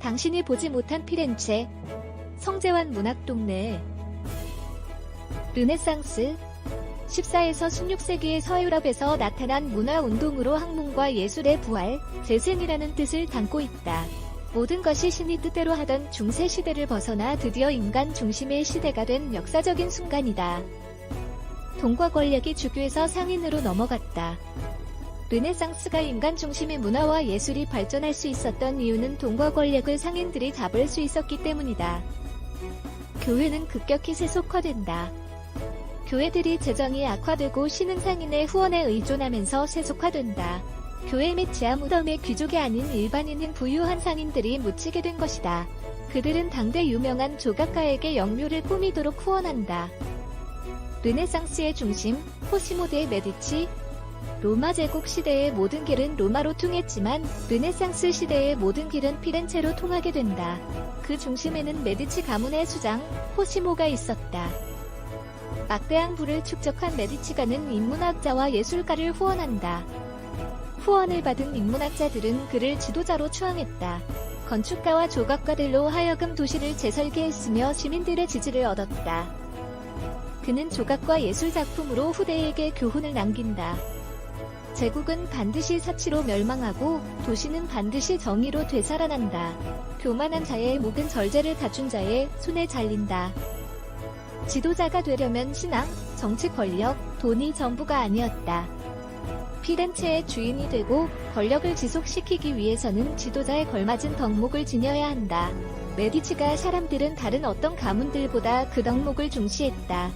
당신이 보지 못한 피렌체 성재환 문학동네 르네상스 14에서 16세기의 서유럽에서 나타난 문화운동으로 학문과 예술의 부활, 재생이라는 뜻을 담고 있다. 모든 것이 신이 뜻대로 하던 중세 시대를 벗어나 드디어 인간 중심의 시대가 된 역사적인 순간이다. 돈과 권력이 주교에서 상인으로 넘어갔다. 르네상스가 인간 중심의 문화와 예술이 발전할 수 있었던 이유는 돈과 권력을 상인들이 잡을 수 있었기 때문이다. 교회는 급격히 세속화된다. 교회들이 재정이 악화되고 신은 상인의 후원에 의존하면서 세속화된다. 교회 및 지하 무덤의 귀족이 아닌 일반인인 부유한 상인들이 묻히게 된 것이다. 그들은 당대 유명한 조각가에게 영묘를 꾸미도록 후원한다. 르네상스의 중심, 코시모드의 메디치, 로마 제국 시대의 모든 길은 로마로 통했지만 르네상스 시대의 모든 길은 피렌체로 통하게 된다. 그 중심에는 메디치 가문의 수장, 코시모가 있었다. 막대한 부를 축적한 메디치가는 인문학자와 예술가를 후원한다. 후원을 받은 인문학자들은 그를 지도자로 추앙했다. 건축가와 조각가들로 하여금 도시를 재설계했으며 시민들의 지지를 얻었다. 그는 조각과 예술 작품으로 후대에게 교훈을 남긴다. 제국은 반드시 사치로 멸망하고 도시는 반드시 정의로 되살아난다. 교만한 자의 목은 절제를 갖춘 자의 손에 잘린다. 지도자가 되려면 신앙, 정치 권력, 돈이 전부가 아니었다. 피렌체의 주인이 되고 권력을 지속시키기 위해서는 지도자에 걸맞은 덕목을 지녀야 한다. 메디치가 사람들은 다른 어떤 가문들보다 그 덕목을 중시했다.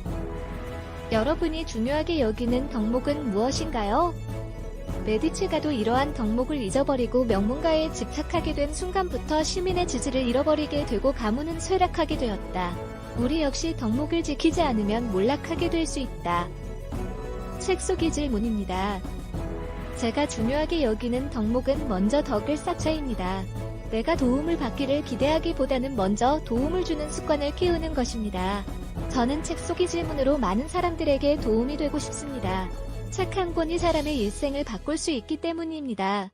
여러분이 중요하게 여기는 덕목은 무엇인가요? 메디치가도 이러한 덕목을 잊어버리고 명문가에 집착하게 된 순간부터 시민의 지지를 잃어버리게 되고 가문은 쇠락하게 되었다. 우리 역시 덕목을 지키지 않으면 몰락하게 될 수 있다. 책 속의 질문입니다. 제가 중요하게 여기는 덕목은 먼저 덕을 쌓자입니다. 내가 도움을 받기를 기대하기보다는 먼저 도움을 주는 습관을 키우는 것입니다. 저는 책 속의 질문으로 많은 사람들에게 도움이 되고 싶습니다. 책 한 권이 사람의 일생을 바꿀 수 있기 때문입니다.